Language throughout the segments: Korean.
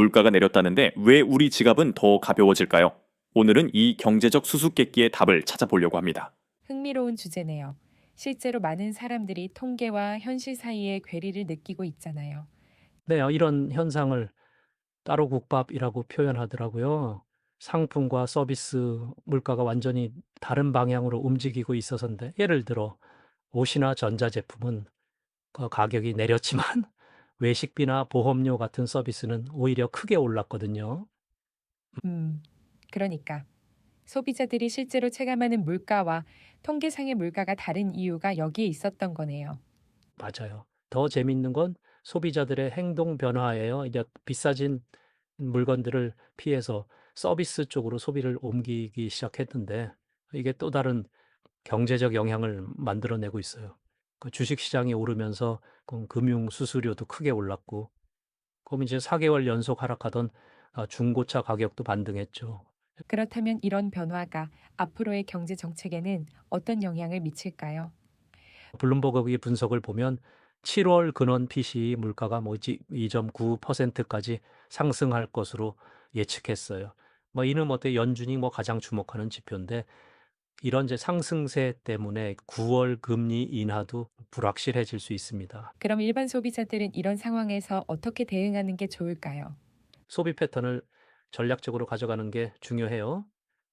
물가가 내렸다는데 왜 우리 지갑은 더 가벼워질까요? 오늘은 이 경제적 수수께끼의 답을 찾아보려고 합니다. 흥미로운 주제네요. 실제로 많은 사람들이 통계와 현실 사이의 괴리를 느끼고 있잖아요. 네, 이런 현상을 따로 국밥이라고 표현하더라고요. 상품과 서비스 물가가 완전히 다른 방향으로 움직이고 있어서인데, 예를 들어 옷이나 전자제품은 그 가격이 내렸지만 외식비나 보험료 같은 서비스는 오히려 크게 올랐거든요. 음, 그러니까 소비자들이 실제로 체감하는 물가와 통계상의 물가가 다른 이유가 여기에 있었던 거네요. 맞아요. 더 재밌는 건 소비자들의 행동 변화예요. 이제 비싸진 물건들을 피해서 서비스 쪽으로 소비를 옮기기 시작했는데 이게 또 다른 경제적 영향을 만들어내고 있어요. 그 주식 시장이 오르면서 그 금융 수수료도 크게 올랐고, 그럼 이제 4개월 연속 하락하던 아, 중고차 가격도 반등했죠. 그렇다면 이런 변화가 앞으로의 경제 정책에는 어떤 영향을 미칠까요? 블룸버그의 분석을 보면 7월 근원 PCE 물가가 뭐 2.9%까지 상승할 것으로 예측했어요. 뭐 이는 뭐 어때 연준이 뭐 가장 주목하는 지표인데 이런 이제 상승세 때문에 9월 금리 인하도 불확실해질 수 있습니다. 그럼 일반 소비자들은 이런 상황에서 어떻게 대응하는 게 좋을까요? 소비 패턴을 전략적으로 가져가는 게 중요해요.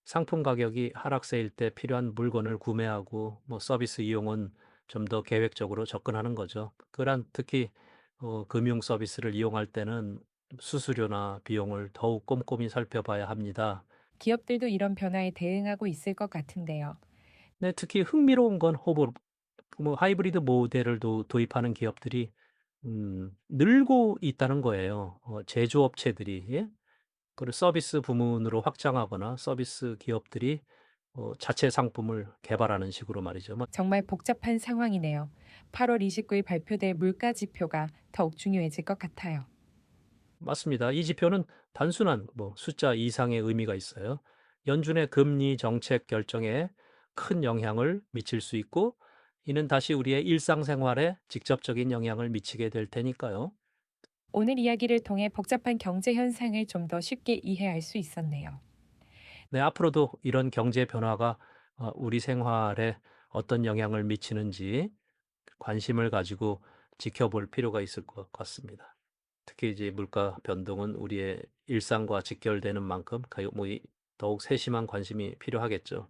상품 가격이 하락세일 때 필요한 물건을 구매하고 뭐 서비스 이용은 좀 더 계획적으로 접근하는 거죠. 그런 특히 어, 금융 서비스를 이용할 때는 수수료나 비용을 더욱 꼼꼼히 살펴봐야 합니다. 기업들도 이런 변화에 대응하고 있을 것 같은데요. 네, 특히 흥미로운 건 호불, 뭐 하이브리드 모델을 도, 도입하는 기업들이 음, 늘고 있다는 거예요. 어, 제조업체들이 예? 그리고 서비스 부문으로 확장하거나 서비스 기업들이 어, 자체 상품을 개발하는 식으로 말이죠. 뭐 정말 복잡한 상황이네요. 8월 29일 발표될 물가 지표가 더욱 중요해질 것 같아요. 맞습니다. 이 지표는 단순한 뭐 숫자 이상의 의미가 있어요. 연준의 금리 정책 결정에 큰 영향을 미칠 수 있고 이는 다시 우리의 일상생활에 직접적인 영향을 미치게 될 테니까요. 오늘 이야기를 통해 복잡한 경제 현상을 좀 더 쉽게 이해할 수 있었네요. 네, 앞으로도 이런 경제 변화가 어, 우리 생활에 어떤 영향을 미치는지 관심을 가지고 지켜볼 필요가 있을 것 같습니다. 특히 이제 물가 변동은 우리의 일상과 직결되는 만큼 가요- 뭐 이- 더욱 세심한 관심이 필요하겠죠.